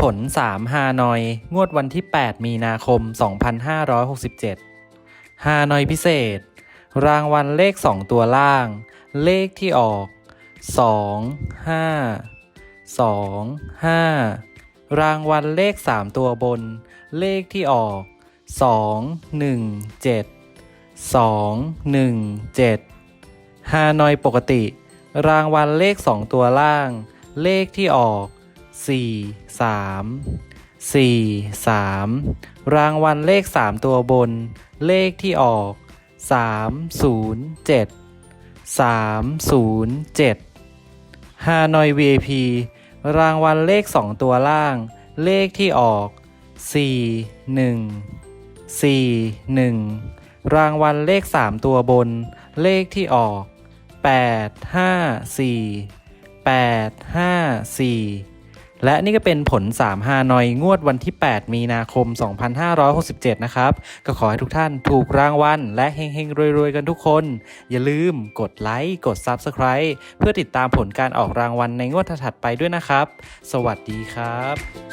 ผล 3 ฮานอย งวดวันที่ 8 มีนาคม 2567 ฮานอยพิเศษ รางวัลเลข 2 ตัวล่าง เลขที่ออก 2 5 2 5 รางวัลเลข 3 ตัวบน เลขที่ออก 2 1 7 2 1 7 ฮานอยปกติ รางวัลเลข 2 ตัวล่าง เลขที่ออก 4 3 4 3 รางวัลเลข 3 ตัวบน เลขที่ออก 3 0 7 3 0 7ฮานอย VIP รางวัลเลข 2 ตัวล่าง เลขที่ออก 4 1 4 1 รางวัลเลข 3 ตัวบน เลขที่ออก 8 5 4 8 5 4 และนี่ก็เป็นผล 3 ฮานอยงวดวันที่ 8 มีนาคม 2567 นะครับ ก็ขอให้ทุกท่านถูกรางวัล และเฮงๆ รวยๆ กันทุกคน อย่าลืมกดไลค์ กด Subscribe เพื่อติดตามผลการออกรางวัลในงวดถัดไปด้วยนะครับ สวัสดีครับ